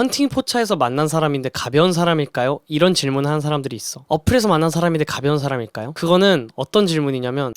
헌팅 포차에서 만난 사람인데 가벼운 사람일까요? 이런 질문을 하는 사람들이 있어. 어플에서 만난 사람인데 가벼운 사람일까요? 그거는 어떤 질문이냐면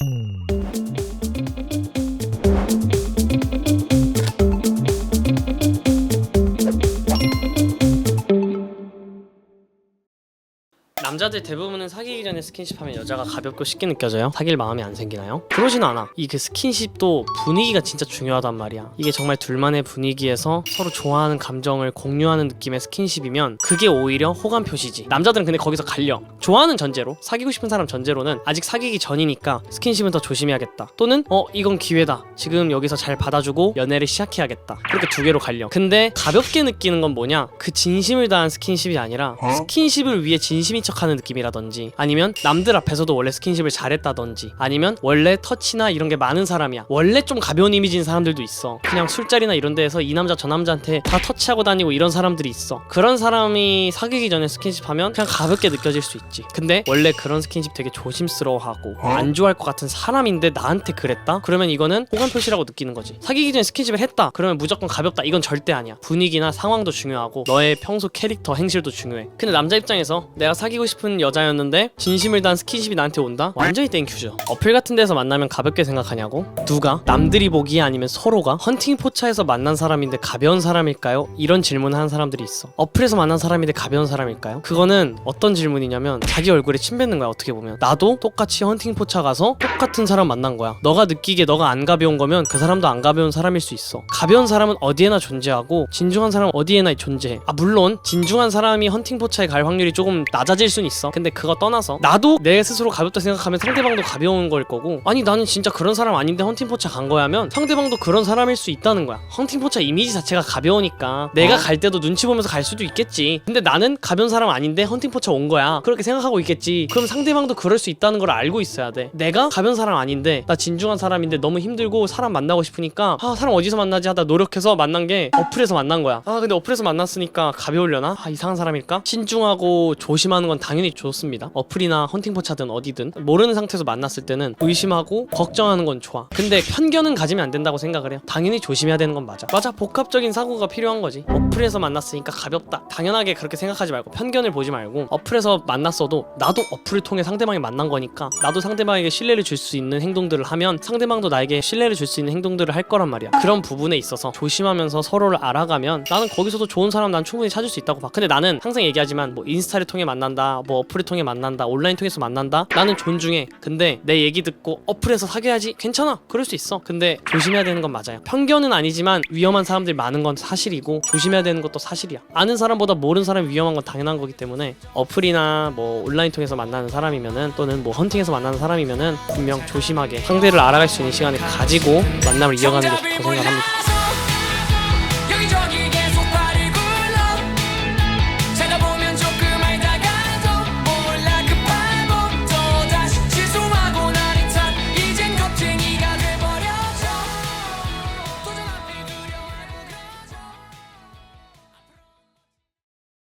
남자들 대부분은 사귀기 전에 스킨십하면 여자가 가볍고 쉽게 느껴져요. 사귈 마음이 안 생기나요? 그러진 않아. 이 그 스킨십도 분위기가 진짜 중요하단 말이야. 이게 정말 둘만의 분위기에서 서로 좋아하는 감정을 공유하는 느낌의 스킨십이면 그게 오히려 호감 표시지. 남자들은 근데 거기서 갈려. 좋아하는 전제로 사귀고 싶은 사람 전제로는 아직 사귀기 전이니까 스킨십은 더 조심해야겠다. 또는 어 이건 기회다. 지금 여기서 잘 받아주고 연애를 시작해야겠다. 그렇게 두 개로 갈려. 근데 가볍게 느끼는 건 뭐냐? 그 진심을 다한 스킨십이 아니라 스킨십을 위해 진심인 척 하는 느낌이라든지 아니면 남들 앞에서도 원래 스킨십을 잘했다든지 아니면 원래 터치나 이런 게 많은 사람이야. 원래 좀 가벼운 이미지인 사람들도 있어. 그냥 술자리나 이런 데에서 이 남자 저 남자한테 다 터치하고 다니고 이런 사람들이 있어. 그런 사람이 사귀기 전에 스킨십 하면 그냥 가볍게 느껴질 수 있지. 근데 원래 그런 스킨십 되게 조심스러워하고 안 좋아할 것 같은 사람인데 나한테 그랬다? 그러면 이거는 호감 표시라고 느끼는 거지. 사귀기 전에 스킨십을 했다. 그러면 무조건 가볍다. 이건 절대 아니야. 분위기나 상황도 중요하고 너의 평소 캐릭터 행실도 중요해. 근데 남자 입장에서 내가 사귀고 싶은 여자였는데 진심을 다한 스킨십이 나한테 온다? 완전히 땡큐죠 어플 같은 데서 만나면 가볍게 생각하냐고? 누가? 남들이 보기에 아니면 서로가? 헌팅 포차에서 만난 사람인데 가벼운 사람일까요? 이런 질문을 하는 사람들이 있어 어플에서 만난 사람인데 가벼운 사람일까요? 그거는 어떤 질문이냐면 자기 얼굴에 침 뱉는 거야 어떻게 보면 나도 똑같이 헌팅 포차 가서 똑같은 사람 만난 거야 너가 느끼기에 너가 안 가벼운 거면 그 사람도 안 가벼운 사람일 수 있어 가벼운 사람은 어디에나 존재하고 진중한 사람은 어디에나 존재해 아 물론 진중한 사람이 헌팅 포차에 갈 확률이 조금 낮아질 순 있어. 근데 그거 떠나서 나도 내 스스로 가볍다 생각하면 상대방도 가벼운 걸 거고 아니 나는 진짜 그런 사람 아닌데 헌팅 포차 간 거야 하면 상대방도 그런 사람일 수 있다는 거야. 헌팅 포차 이미지 자체가 가벼우니까 내가 갈 때도 눈치 보면서 갈 수도 있겠지. 근데 나는 가벼운 사람 아닌데 헌팅 포차 온 거야. 그렇게 생각하고 있겠지. 그럼 상대방도 그럴 수 있다는 걸 알고 있어야 돼. 내가 가벼운 사람 아닌데 나 진중한 사람인데 너무 힘들고 사람 만나고 싶으니까 아 사람 어디서 만나지 하다 노력해서 만난 게 어플에서 만난 거야. 아 근데 어플에서 만났으니까 가벼우려나? 아 이상한 사람일까? 신중하고 조심하는 건 당연히 좋습니다. 어플이나 헌팅 포차든 어디든 모르는 상태에서 만났을 때는 의심하고 걱정하는 건 좋아. 근데 편견은 가지면 안 된다고 생각을 해요. 당연히 조심해야 되는 건 맞아. 맞아 복합적인 사고가 필요한 거지. 어플에서 만났으니까 가볍다. 당연하게 그렇게 생각하지 말고 편견을 보지 말고 어플에서 만났어도 나도 어플을 통해 상대방이 만난 거니까 나도 상대방에게 신뢰를 줄 수 있는 행동들을 하면 상대방도 나에게 신뢰를 줄 수 있는 행동들을 할 거란 말이야. 그런 부분에 있어서 조심하면서 서로를 알아가면 나는 거기서도 좋은 사람 난 충분히 찾을 수 있다고 봐. 근데 나는 항상 얘기하지만 뭐 인스타를 통해 만난다 뭐 어플을 통해 만난다 온라인 통해서 만난다? 나는 존중해. 근데 내 얘기 듣고 어플에서 사귀어야지. 괜찮아. 그럴 수 있어. 근데 조심해야 되는 건 맞아요. 편견은 아니지만 위험한 사람들이 많은 건 사실이고 조심해야 되는 것도 사실이야. 아는 사람보다 모르는 사람이 위험한 건 당연한 거기 때문에 어플이나 뭐 온라인 통해서 만나는 사람이면은 또는 뭐 헌팅에서 만나는 사람이면은 분명 조심하게 상대를 알아갈 수 있는 시간을 가지고 만남을 이어가는 게 좋다고 생각합니다